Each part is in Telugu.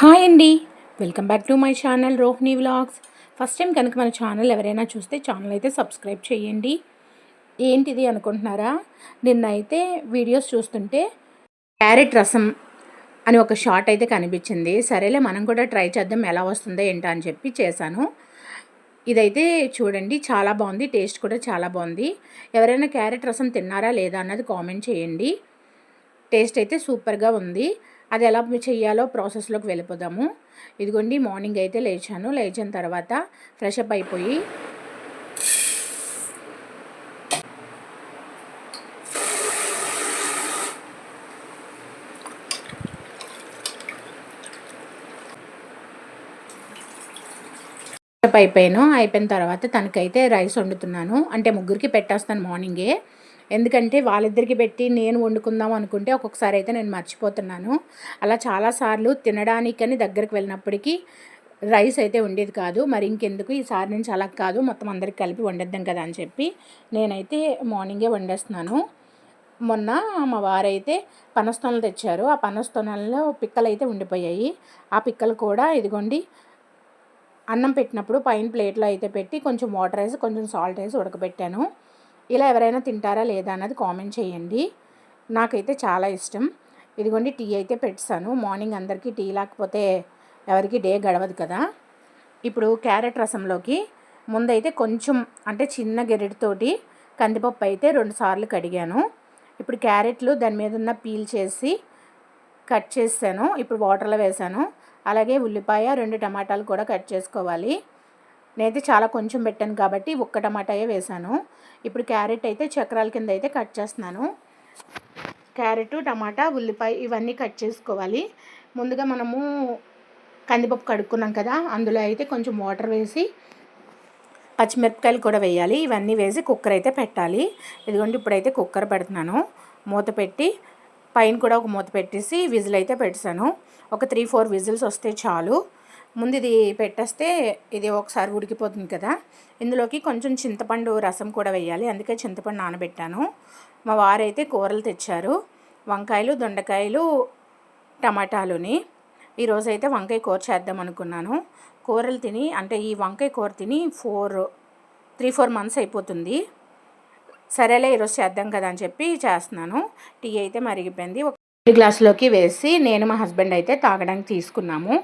హాయ్ అండి. Welcome back to my channel Rohini vlogs. First time కనుక మన ఛానల్ ఎవరైనా చూస్తే ఛానల్ అయితే సబ్స్క్రైబ్ చేయండి. ఏంటిది అనుకుంటున్నారా? నిన్న అయితే వీడియోస్ చూస్తుంటే క్యారెట్ రసం అని ఒక షార్ట్ అయితే కనిపించింది. సరేలే మనం కూడా ట్రై చేద్దాం ఎలా వస్తుందో ఏంటో అని చెప్పి చేశాను. ఇదైతే చూడండి చాలా బాగుంది. టేస్ట్ కూడా చాలా బాగుంది. ఎవరైనా క్యారెట్ రసం తిన్నారా లేదా అన్నది కామెంట్ చేయండి. టేస్ట్ అయితే సూపర్గా ఉంది. అది ఎలా చేయాలో ప్రాసెస్లోకి వెళ్ళిపోదాము. ఇదిగోండి మార్నింగ్ అయితే లేచాను. లేచిన తర్వాత ఫ్రెష్ అప్ అయిపోయి అయిపోయాను. అయిపోయిన తర్వాత తనకైతే రైస్ వండుతున్నాను. అంటే ముగ్గురికి పెట్టేస్తాను మార్నింగే. ఎందుకంటే వాళ్ళిద్దరికి పెట్టి నేను వండుకుందాం అనుకుంటే ఒక్కొక్కసారి అయితే నేను మర్చిపోతున్నాను. అలా చాలాసార్లు తినడానికని దగ్గరికి వెళ్ళినప్పటికీ రైస్ అయితే ఉండేది కాదు. మరి ఇంకెందుకు? ఈసారి నుంచి అలా కాదు. మొత్తం అందరికి కలిపి వండేద్దాం కదా అని చెప్పి నేనైతే మార్నింగే వండేస్తున్నాను. మొన్న మా వారైతే పనస్తోనలు తెచ్చారు. ఆ పనస్తోనల్లో పిక్కలు అయితే ఉండిపోయాయి. ఆ పిక్కలు కూడా ఇదిగోండి అన్నం పెట్టినప్పుడు పైన ప్లేట్లో అయితే పెట్టి కొంచెం వాటర్ వేసి కొంచెం సాల్ట్ వేసి ఉడకబెట్టాను. ఇలా ఎవరైనా తింటారా లేదా అన్నది కామెంట్ చేయండి. నాకైతే చాలా ఇష్టం. ఇదిగోండి టీ అయితే పెట్టాను. మార్నింగ్ అందరికీ టీ లేకపోతే ఎవరికి డే గడవదు కదా. ఇప్పుడు క్యారెట్ రసంలోకి ముందైతే కొంచెం అంటే చిన్న గెరెటితోటి కందిపప్పు అయితే రెండు సార్లు కడిగాను. ఇప్పుడు క్యారెట్లు దాని మీద ఉన్న పీల్ చేసి కట్ చేసాను ఇప్పుడు వాటర్లో వేసాను అలాగే ఉల్లిపాయ రెండు టమాటాలు కూడా కట్ చేసుకోవాలి. నేనైతే చాలా కొంచెం పెట్టాను కాబట్టి ఒక్క టమాటాయే వేసాను ఇప్పుడు క్యారెట్ అయితే చక్రాల కింద అయితే కట్ చేస్తున్నాను. క్యారెట్ టమాటా ఉల్లిపాయ ఇవన్నీ కట్ చేసుకోవాలి. ముందుగా మనము కందిపప్పు కడుక్కున్నాం కదా అందులో అయితే కొంచెం వాటర్ వేసి పచ్చిమిరపకాయలు కూడా వేయాలి. ఇవన్నీ వేసి కుక్కర్ అయితే పెట్టాలి. ఇదిగోండి ఇప్పుడైతే కుక్కర్ పెడుతున్నాను. మూత పెట్టి పైన కూడా ఒక మూత పెట్టేసి విజిల్ అయితే పెట్టాను ఒక త్రీ ఫోర్ విజిల్స్ వస్తే చాలు. ముందు ఇది పెట్టేస్తే ఇది ఒకసారి ఉడికిపోతుంది కదా. ఇందులోకి కొంచెం చింతపండు రసం కూడా వేయాలి. అందుకే చింతపండు నానబెట్టాను. మా వారైతే కూరలు తెచ్చారు. వంకాయలు దొండకాయలు టమాటాలుని. ఈరోజైతే వంకాయ కూర చేద్దాం అనుకున్నాను. కూరలు తిని అంటే ఈ వంకాయ కూర తిని ఫోర్ త్రీ ఫోర్ మంత్స్ అయిపోతుంది. సరేలే ఈరోజు చేద్దాం కదా అని చెప్పి చేస్తున్నాను. టీ అయితే మరిగిపోయింది. ఒక గ్లాసులోకి వేసి నేను మా హస్బెండ్ అయితే తాగడానికి తీసుకున్నాము.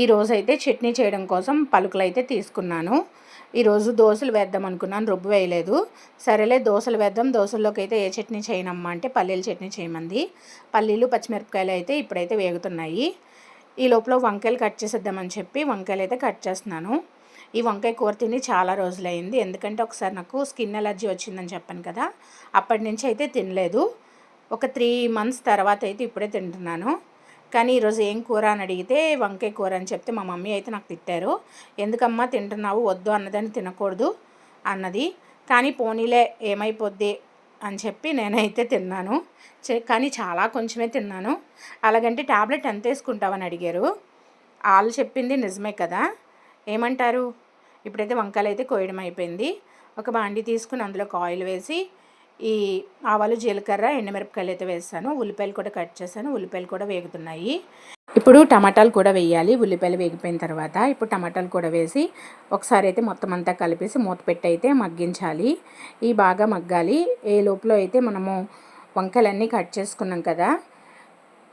ఈరోజు అయితే చట్నీ చేయడం కోసం పలుకులు అయితే తీసుకున్నాను ఈరోజు దోశలు వేద్దాం అనుకున్నాను రుబ్బు వేయలేదు. సరేలే దోశలు వేద్దాం. దోశల్లోకి అయితే ఏ చట్నీ చేయనమ్మా అంటే పల్లీల చట్నీ చేయమంది. పల్లీలు పచ్చిమిరపకాయలు అయితే ఇప్పుడైతే వేగుతున్నాయి. ఈ లోపల వంకాయలు కట్ చేసేద్దామని చెప్పి వంకాయలు అయితే కట్ చేస్తున్నాను. ఈ వంకాయ కూర తిని చాలా రోజులైంది. ఎందుకంటే ఒకసారి నాకు స్కిన్ ఎలర్జీ వచ్చిందని చెప్పాను కదా అప్పటి నుంచి అయితే తినలేదు. ఒక త్రీ మంత్స్ తర్వాత అయితే ఇప్పుడే తింటున్నాను. కానీ ఈరోజు ఏం కూర అని అడిగితే వంకాయ కూర అని చెప్తే మా మమ్మీ అయితే నాకు తిట్టారు. ఎందుకమ్మా తింటున్నావు? వద్దు అన్నదని తినకూడదు అన్నది. కానీ పోనీలే ఏమైపోద్ది అని చెప్పి నేనైతే తిన్నాను. కానీ చాలా కొంచెమే తిన్నాను. అలాగంటే ట్యాబ్లెట్ ఎంత వేసుకుంటావని అడిగారు. వాళ్ళు చెప్పింది నిజమే కదా. ఏమంటారు? ఇప్పుడైతే వంకాయలు అయితే కోయడం అయిపోయింది. ఒక బాండి తీసుకుని అందులో ఆయిల్ వేసి ఈ ఆవాలు జీలకర్ర ఎండుమిరపకాయలు అయితే వేసాను. ఉల్లిపాయలు కూడా కట్ చేశాను. ఉల్లిపాయలు కూడా వేగుతున్నాయి. ఇప్పుడు టమాటాలు కూడా వేయాలి. ఉల్లిపాయలు వేగిపోయిన తర్వాత ఇప్పుడు టమాటాలు కూడా వేసి ఒకసారి అయితే మొత్తం అంతా కలిపేసి మూత పెట్టి అయితే మగ్గించాలి. ఈ బాగా మగ్గాలి. ఏ లోపల అయితే మనము వంకాయలన్నీ కట్ చేసుకున్నాం కదా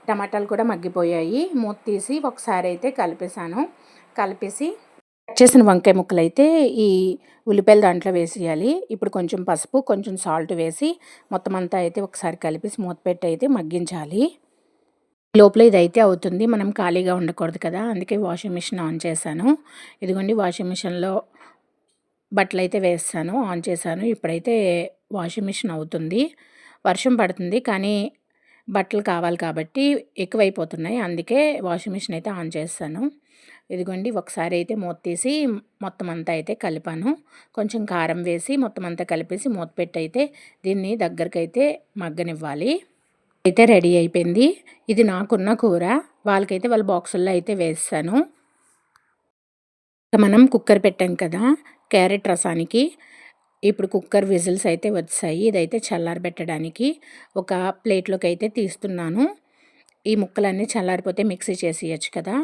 టమాటాలు కూడా మగ్గిపోయాయి. మూత తీసి ఒకసారి అయితే కలిపేసాను కలిపేసి కట్ చేసిన వంకాయ ముక్కలు అయితే ఈ ఉల్లిపాయలు దాంట్లో వేసేయాలి. ఇప్పుడు కొంచెం పసుపు కొంచెం సాల్ట్ వేసి మొత్తం అంతా అయితే ఒకసారి కలిపేసి మూత పెట్టి అయితే మగ్గించాలి. లోపల ఇది అయితే అవుతుంది. మనం ఖాళీగా ఉండకూడదు కదా. అందుకే వాషింగ్ మిషన్ ఆన్ చేశాను. ఇదిగోండి వాషింగ్ మిషన్లో బట్టలు అయితే వేస్తాను. ఆన్ చేశాను. ఇప్పుడైతే వాషింగ్ మిషన్ అవుతుంది. వర్షం పడుతుంది కానీ బట్టలు కావాలి కాబట్టి ఎక్కువైపోతున్నాయి. అందుకే వాషింగ్ మిషన్ అయితే ఆన్ చేస్తాను. ఇదిగోండి ఒకసారి అయితే మూత తీసి మొత్తం అంతా అయితే కలిపాను. కొంచెం కారం వేసి మొత్తం అంతా కలిపేసి మూత పెట్టి అయితే దీన్ని దగ్గరకైతే మగ్గనివ్వాలి. అయితే రెడీ అయిపోయింది. ఇది నాకున్న కూర. వాళ్ళకైతే వాళ్ళ బాక్సుల్లో అయితే వేస్తాను. మనం కుక్కర్ పెట్టాం కదా క్యారెట్ రసానికి. ఇప్పుడు కుక్కర్ విజిల్స్ అయితే వచ్చాయి. ఇదైతే చల్లారబెట్టడానికి ఒక ప్లేట్లోకి అయితే తీస్తున్నాను. ఈ ముక్కలన్నీ చల్లారిపోతే మిక్సీ చేసి కదా.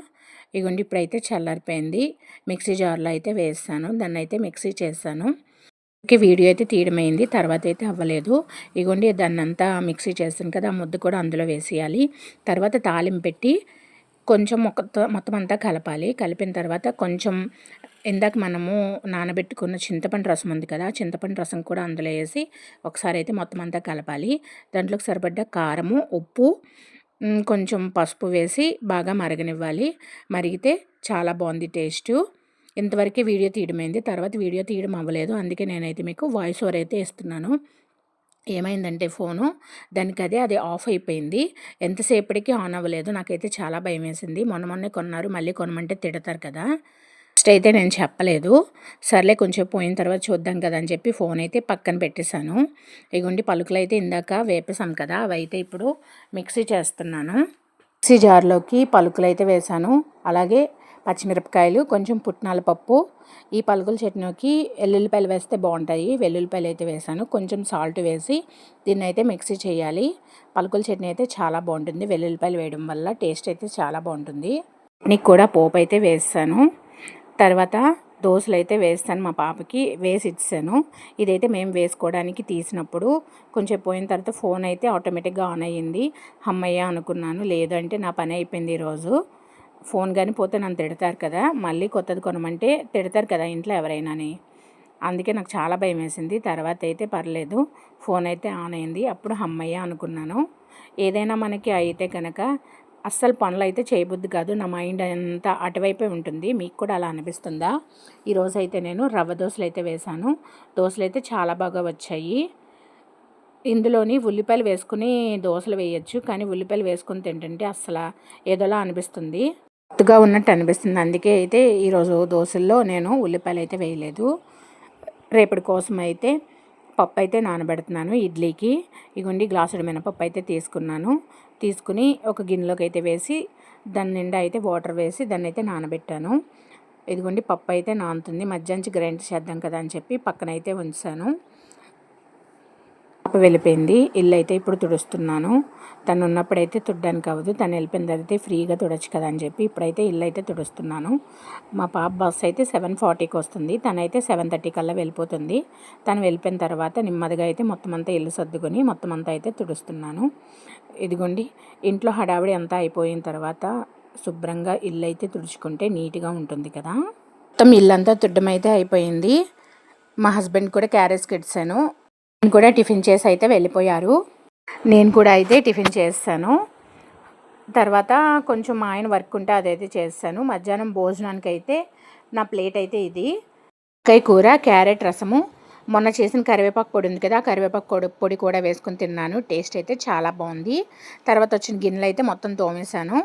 ఇగోండి ఇప్పుడైతే చల్లారిపోయింది. మిక్సీ జార్లో అయితే వేస్తాను. దాన్ని అయితే మిక్సీ చేస్తాను. ఓకే వీడియో అయితే తీయడమైంది. తర్వాత అయితే అవ్వలేదు. ఇగోండి దాన్ని అంతా మిక్సీ చేస్తాను కదా. ఆ ముద్ద కూడా అందులో వేసేయాలి. తర్వాత తాలింపు పెట్టి కొంచెం మొక్క మొత్తం అంతా కలపాలి. కలిపిన తర్వాత కొంచెం ఇందాక మనము నానబెట్టుకున్న చింతపండు రసం ఉంది కదా చింతపండు రసం కూడా అందులో వేసి ఒకసారి అయితే మొత్తం అంతా కలపాలి. దాంట్లోకి సరిపడ్డ కారము ఉప్పు కొంచెం పసుపు వేసి బాగా మరగనివ్వాలి. మరిగితే చాలా బాగుంది టేస్ట్. ఇంతవరకే వీడియో తీయడమైంది. తర్వాత వీడియో తీయడం అవ్వలేదు. అందుకే నేనైతే మీకు వాయిస్ ఓవర్ అయితే ఇస్తున్నాను ఏమైందంటే ఫోను దానికి అదే అది ఆఫ్ అయిపోయింది. ఎంతసేపటికి ఆన్ అవ్వలేదు. నాకైతే చాలా భయం వేసింది. మొన్న మొన్నే కొన్నారు మళ్ళీ కొనమంటే తిడతారు కదా. ఫస్ట్ అయితే నేను చెప్పలేదు. సర్లే కొంచెం పోయిన తర్వాత చూద్దాం కదా అని చెప్పి ఫోన్ అయితే పక్కన పెట్టేశాను. ఇగుండి పలుకులు అయితే ఇందాక వేపేసాం కదా అవి అయితే ఇప్పుడు మిక్సీ చేస్తున్నాను. మిక్సీ జార్లోకి పలుకులు అయితే వేసాను అలాగే పచ్చిమిరపకాయలు కొంచెం పుట్నాల పప్పు ఈ పలుకుల చట్నీకి వెల్లుల్లిపాయలు వేస్తే బాగుంటాయి. వెల్లుల్లిపాయలు అయితే వేసాను కొంచెం సాల్ట్ వేసి దీన్ని అయితే మిక్సీ చేయాలి. పలుకుల చట్నీ అయితే చాలా బాగుంటుంది. వెల్లుల్లిపాయలు వేయడం వల్ల టేస్ట్ అయితే చాలా బాగుంటుంది. నీకు కూడా పోపు అయితే వేస్తాను తర్వాత దోశలు అయితే వేస్తాను మా పాపకి వేసి ఇచ్చాను. ఇదైతే మేము వేసుకోవడానికి తీసినప్పుడు కొంచెం పోయిన తర్వాత ఫోన్ అయితే ఆటోమేటిక్గా ఆన్ అయ్యింది. అమ్మయ్య అనుకున్నాను లేదంటే నా పని అయిపోయింది ఈరోజు. ఫోన్ కానీ పోతే నన్ను తిడతారు కదా మళ్ళీ కొత్తది కొనమంటే తిడతారు కదా ఇంట్లో ఎవరైనాని. అందుకే నాకు చాలా భయం వేసింది. తర్వాత అయితే పర్లేదు ఫోన్ అయితే ఆన్ అయింది. అప్పుడు అమ్మయ్య అనుకున్నాను. ఏదైనా మనకి అయితే కనుక అస్సలు పనులు అయితే చేయబుద్ది కాదు. నా మైండ్ అంతా అటువైపే ఉంటుంది. మీకు కూడా అలా అనిపిస్తుందా? ఈరోజు అయితే నేను రవ్వ దోశలు అయితే వేశాను. దోశలు అయితే చాలా బాగా వచ్చాయి. ఇందులోని ఉల్లిపాయలు వేసుకుని దోశలు వేయచ్చు. కానీ ఉల్లిపాయలు వేసుకుని తింటుంటే అస్సలు ఏదోలా అనిపిస్తుంది. కొత్తగా ఉన్నట్టు అనిపిస్తుంది. అందుకే అయితే ఈరోజు దోశల్లో నేను ఉల్లిపాయలు అయితే వేయలేదు. రేపటి కోసం అయితే పప్పు అయితే నానబెడుతున్నాను ఇడ్లీకి. ఇగుండి గ్లాసుడు మినపప్పు అయితే తీసుకున్నాను. తీసుకుని ఒక గిన్నెలోకి అయితే వేసి దాని నిండా అయితే వాటర్ వేసి దాన్ని అయితే నానబెట్టాను. ఇదిగోండి పప్పు అయితే నానుతుంది. మధ్యాహ్నం గ్రైండ్ చేద్దాం కదా అని చెప్పి పక్కన అయితే ఉంచాను. పాప వెళ్ళిపోయింది. ఇల్లు అయితే ఇప్పుడు తుడుస్తున్నాను. తను ఉన్నప్పుడైతే తుడ్డానికి అవ్వదు తను వెళ్ళిపోయిన తర్వాత ఫ్రీగా తుడచ్చు కదా అని చెప్పి ఇప్పుడైతే ఇల్లు అయితే తుడుస్తున్నాను. మా పాప బస్ అయితే సెవెన్ ఫార్టీకి వస్తుంది. తనైతే సెవెన్ థర్టీ కల్లా వెళ్ళిపోతుంది. తను వెళ్ళిపోయిన తర్వాత నెమ్మదిగా అయితే మొత్తం అంతా ఇల్లు సర్దుకొని మొత్తం అంతా అయితే తుడుస్తున్నాను. ఇదిగోండి ఇంట్లో హడావిడి అంతా అయిపోయిన తర్వాత శుభ్రంగా ఇల్లు అయితే తుడుచుకుంటే నీట్గా ఉంటుంది కదా. మొత్తం ఇల్లంతా తుడ్డమైతే అయిపోయింది. మా హస్బెండ్ కూడా క్యారేజ్కి ఇచ్చాను కూడా టిఫిన్ చేసి అయితే వెళ్ళిపోయారు. నేను కూడా అయితే టిఫిన్ చేస్తాను. తర్వాత కొంచెం మా ఆయన వర్క్ ఉంటే అదైతే చేస్తాను. మధ్యాహ్నం భోజనానికి అయితే నా ప్లేట్ అయితే ఇది. కై కూర క్యారెట్ రసము. మొన్న చేసిన కరివేపాకు పొడి ఉంది కదా కరివేపాకు పొడి పొడి కూడా వేసుకొని తిన్నాను. టేస్ట్ అయితే చాలా బాగుంది. తర్వాత వచ్చిన గిన్నెలు అయితే మొత్తం తోమేశాను.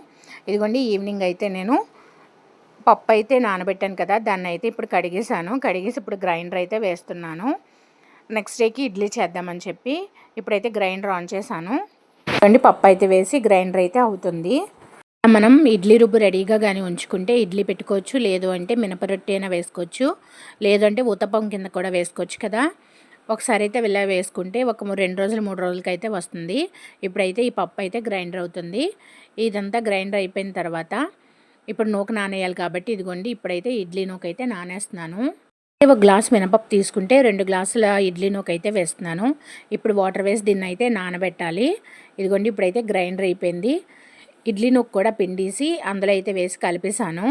ఇదిగోండి ఈవినింగ్ అయితే నేను పప్పు అయితే నానబెట్టాను కదా దాన్ని అయితే ఇప్పుడు కడిగేసాను కడిగేసి ఇప్పుడు గ్రైండర్ అయితే వేస్తున్నాను. నెక్స్ట్ డేకి ఇడ్లీ చేద్దామని చెప్పి ఇప్పుడైతే గ్రైండర్ ఆన్ చేశాను. అండి పప్పు అయితే వేసి గ్రైండర్ అయితే అవుతుంది. మనం ఇడ్లీ రుబ్బు రెడీగా కానీ ఉంచుకుంటే ఇడ్లీ పెట్టుకోవచ్చు లేదు అంటే మినపరొట్టి అయినా వేసుకోవచ్చు లేదంటే ఉతపం కింద కూడా వేసుకోవచ్చు కదా. ఒకసారి అయితే వెళ్ళా వేసుకుంటే ఒక రెండు రోజులు మూడు రోజులకైతే వస్తుంది. ఇప్పుడైతే ఈ పప్పు అయితే గ్రైండర్ అవుతుంది. ఇదంతా గ్రైండర్ అయిపోయిన తర్వాత ఇప్పుడు నూక నానేయాలి కాబట్టి ఇదిగోండి ఇప్పుడైతే ఇడ్లీ నూక అయితే నానేస్తున్నాను. ఒక గ్లాస్ మినపప్పు తీసుకుంటే రెండు గ్లాసుల ఇడ్లీ నూక అయితే వేస్తున్నాను. ఇప్పుడు వాటర్ వేసి దీన్ని అయితే నానబెట్టాలి. ఇదిగోండి ఇప్పుడైతే గ్రైండర్ అయిపోయింది. ఇడ్లీ నూక కూడా పిండేసి అందులో అయితే వేసి కలిపేశాను.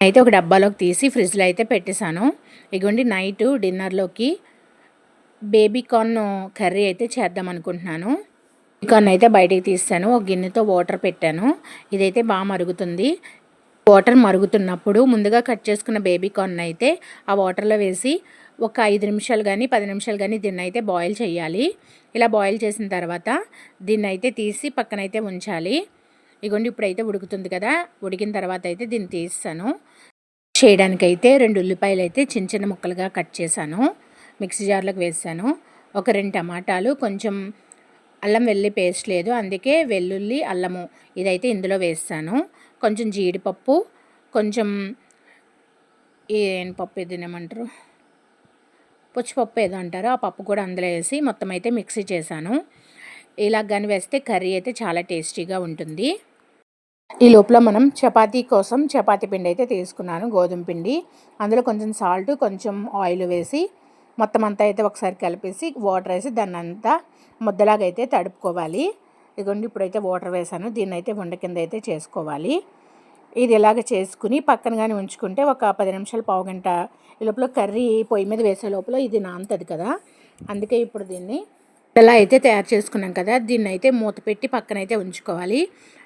అయితే ఒక డబ్బాలోకి తీసి ఫ్రిడ్జ్లో అయితే పెట్టేశాను. ఇదిగోండి నైట్ డిన్నర్లోకి బేబీ కార్న్ కర్రీ అయితే చేద్దాం అనుకుంటున్నాను. బేబీకార్న్ అయితే బయటికి తీస్తాను. ఒక గిన్నెతో వాటర్ పెట్టాను. ఇదైతే బాగా మరుగుతుంది. వాటర్ మరుగుతున్నప్పుడు ముందుగా కట్ చేసుకున్న బేబీ కార్న్ అయితే ఆ వాటర్లో వేసి ఒక ఐదు నిమిషాలు కానీ పది నిమిషాలు కానీ దీన్ని అయితే బాయిల్ చేయాలి. ఇలా బాయిల్ చేసిన తర్వాత దీన్ని అయితే తీసి పక్కనైతే ఉంచాలి. ఇగోండి ఇప్పుడైతే ఉడుకుతుంది కదా. ఉడికిన తర్వాత అయితే దీన్ని తీస్తాను. చేయడానికైతే రెండు ఉల్లిపాయలు అయితే చిన్న చిన్న ముక్కలుగా కట్ చేశాను. మిక్సీ జార్లోకి వేసాను ఒక రెండు టమాటాలు కొంచెం అల్లం వెల్లి పేస్ట్ లేదు. అందుకే వెల్లుల్లి అల్లము ఇదైతే ఇందులో వేస్తాను. కొంచెం జీడిపప్పు కొంచెం ఏం పప్పు ఏదేమంటారు పుచ్చిపప్పు ఏదో అంటారు. ఆ పప్పు కూడా అందులో వేసి మొత్తం అయితే మిక్సీ చేశాను. ఇలా కానీ వేస్తే కర్రీ అయితే చాలా టేస్టీగా ఉంటుంది. ఈ లోపల మనం చపాతీ కోసం చపాతీ పిండి అయితే తీసుకున్నాను గోధుమ పిండి. అందులో కొంచెం సాల్ట్ కొంచెం ఆయిల్ వేసి మొత్తం అంతా అయితే ఒకసారి కలిపేసి వాటర్ వేసి దాన్ని అంతా ముద్దలాగా అయితే తడుపుకోవాలి. ఇదిగోండి ఇప్పుడైతే వాటర్ వేసాను దీన్ని అయితే వండ కింద అయితే చేసుకోవాలి. ఇది ఇలాగ చేసుకుని పక్కన కానీ ఉంచుకుంటే ఒక పది నిమిషాలు పావు గంట ఈ లోపల కర్రీ పొయ్యి మీద వేసే లోపల ఇది నాంతది కదా. అందుకే ఇప్పుడు దీన్ని ఇలా అయితే తయారు చేసుకున్నాం కదా. దీన్ని అయితే మూత పెట్టి పక్కన అయితే ఉంచుకోవాలి.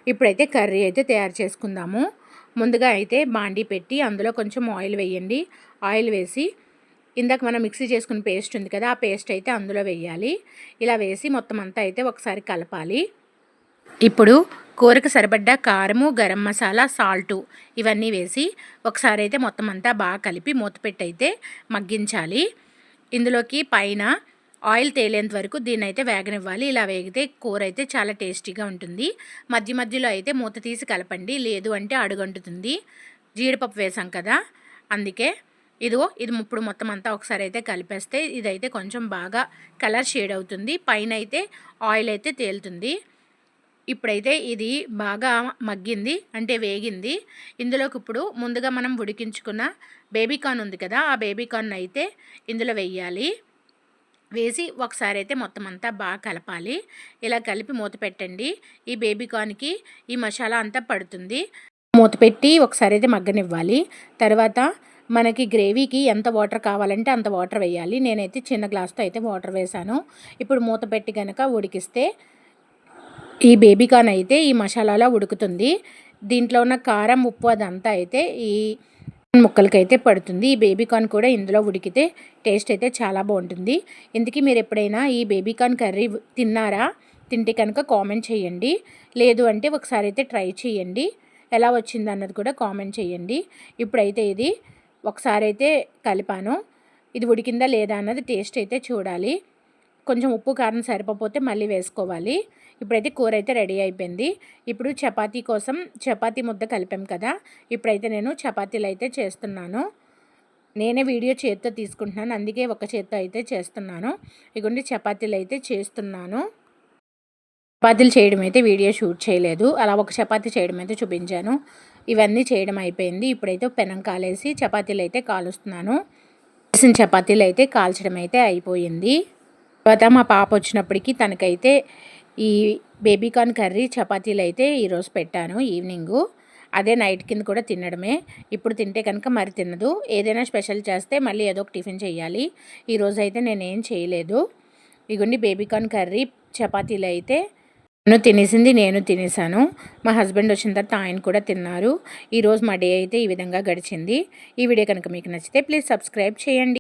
ఇప్పుడైతే కర్రీ అయితే తయారు చేసుకుందాము. ముందుగా అయితే బాండీ పెట్టి అందులో కొంచెం ఆయిల్ వేయండి. ఆయిల్ వేసి ఇందాక మనం మిక్సీ చేసుకున్న పేస్ట్ ఉంది కదా ఆ పేస్ట్ అయితే అందులో వేయాలి. ఇలా వేసి మొత్తం అంతా అయితే ఒకసారి కలపాలి. ఇప్పుడు కూరకు సరిపడ్డ కారము గరం మసాలా సాల్టు ఇవన్నీ వేసి ఒకసారి అయితే మొత్తం అంతా బాగా కలిపి మూతపెట్టి అయితే మగ్గించాలి. ఇందులోకి పైన ఆయిల్ తేలేంత వరకు దీన్ని అయితే వేగనివ్వాలి. ఇలా వేగితే కూర అయితే చాలా టేస్టీగా ఉంటుంది. మధ్య మధ్యలో అయితే మూత తీసి కలపండి. లేదు అంటే అడుగంటుతుంది. జీడిపప్పు వేసాం కదా అందుకే ఇదిగో ఇది ఇప్పుడు మొత్తం అంతా ఒకసారి అయితే కలిపేస్తే ఇదైతే కొంచెం బాగా కలర్ షేడ్ అవుతుంది. పైన అయితే ఆయిల్ అయితే తేలుతుంది. ఇప్పుడైతే ఇది బాగా మగ్గింది అంటే వేగింది. ఇందులోకి ఇప్పుడు ముందుగా మనం ఉడికించుకున్న బేబీకార్న్ ఉంది కదా ఆ బేబీకార్న్ అయితే ఇందులో వేయాలి. వేసి ఒకసారి అయితే మొత్తం అంతా బాగా కలపాలి. ఇలా కలిపి మూత పెట్టండి. ఈ బేబీకార్న్కి ఈ మసాలా అంతా పడుతుంది. మూత పెట్టి ఒకసారి అయితే మగ్గనివ్వాలి. తర్వాత మనకి గ్రేవీకి ఎంత వాటర్ కావాలంటే అంత వాటర్ వేయాలి. నేనైతే చిన్న గ్లాస్తో అయితే వాటర్ వేసాను ఇప్పుడు మూత పెట్టి కనుక ఉడికిస్తే ఈ బేబీకాన్ అయితే ఈ మసాలాలో ఉడుకుతుంది. దీంట్లో ఉన్న కారం ఉప్పు అదంతా అయితే ఈ ముక్కలకైతే పడుతుంది. ఈ బేబీకార్న్ కూడా ఇందులో ఉడికితే టేస్ట్ అయితే చాలా బాగుంటుంది. ఇందుకీ మీరు ఎప్పుడైనా ఈ బేబీకార్న్ కర్రీ తిన్నారా? తింటే కనుక కామెంట్ చేయండి. లేదు అంటే ఒకసారి అయితే ట్రై చేయండి. ఎలా వచ్చింది అన్నది కూడా కామెంట్ చేయండి. ఇప్పుడైతే ఇది ఒకసారి అయితే కలిపాను. ఇది ఉడికిందా లేదా అన్నది టేస్ట్ అయితే చూడాలి. కొంచెం ఉప్పు కారం సరిపోతే మళ్ళీ వేసుకోవాలి. ఇప్పుడైతే కూర అయితే రెడీ అయిపోయింది. ఇప్పుడు చపాతీ కోసం చపాతీ ముద్ద కలిపాం కదా. ఇప్పుడైతే నేను చపాతీలు అయితే చేస్తున్నాను. నేనే వీడియో చేత్తో తీసుకుంటున్నాను. అందుకే ఒక చేత్తో అయితే చేస్తున్నాను. ఇగోండి చపాతీలు అయితే చేస్తున్నాను. చపాతీలు చేయడం అయితే వీడియో షూట్ చేయలేదు. అలా ఒక చపాతీ చేయడం అయితే చూపించాను. ఇవన్నీ చేయడం అయిపోయింది. ఇప్పుడైతే పెనం కాలేసి చపాతీలు అయితే కాలుస్తున్నాను. వేసిన చపాతీలు అయితే కాల్చడం అయితే అయిపోయింది. తర్వాత మా పాప వచ్చినప్పటికీ తనకైతే ఈ బేబీకార్న్ కర్రీ చపాతీలు అయితే ఈరోజు పెట్టాను ఈవినింగు. అదే నైట్ కింద కూడా తినడమే. ఇప్పుడు తింటే కనుక మరి తినదు. ఏదైనా స్పెషల్ చేస్తే మళ్ళీ ఏదో ఒక టిఫిన్ చేయాలి. ఈరోజు అయితే నేనేం చేయలేదు. ఇగుండి బేబీకార్న్ కర్రీ చపాతీలు అయితే నేను తినేసింది నేను తినేసాను మా హస్బెండ్ వచ్చిన తర్వాత ఆయన కూడా తిన్నారు. ఈరోజు మా డే అయితే ఈ విధంగా గడిచింది. ఈ వీడియో కనుక మీకు నచ్చితే ప్లీజ్ సబ్స్క్రైబ్ చేయండి.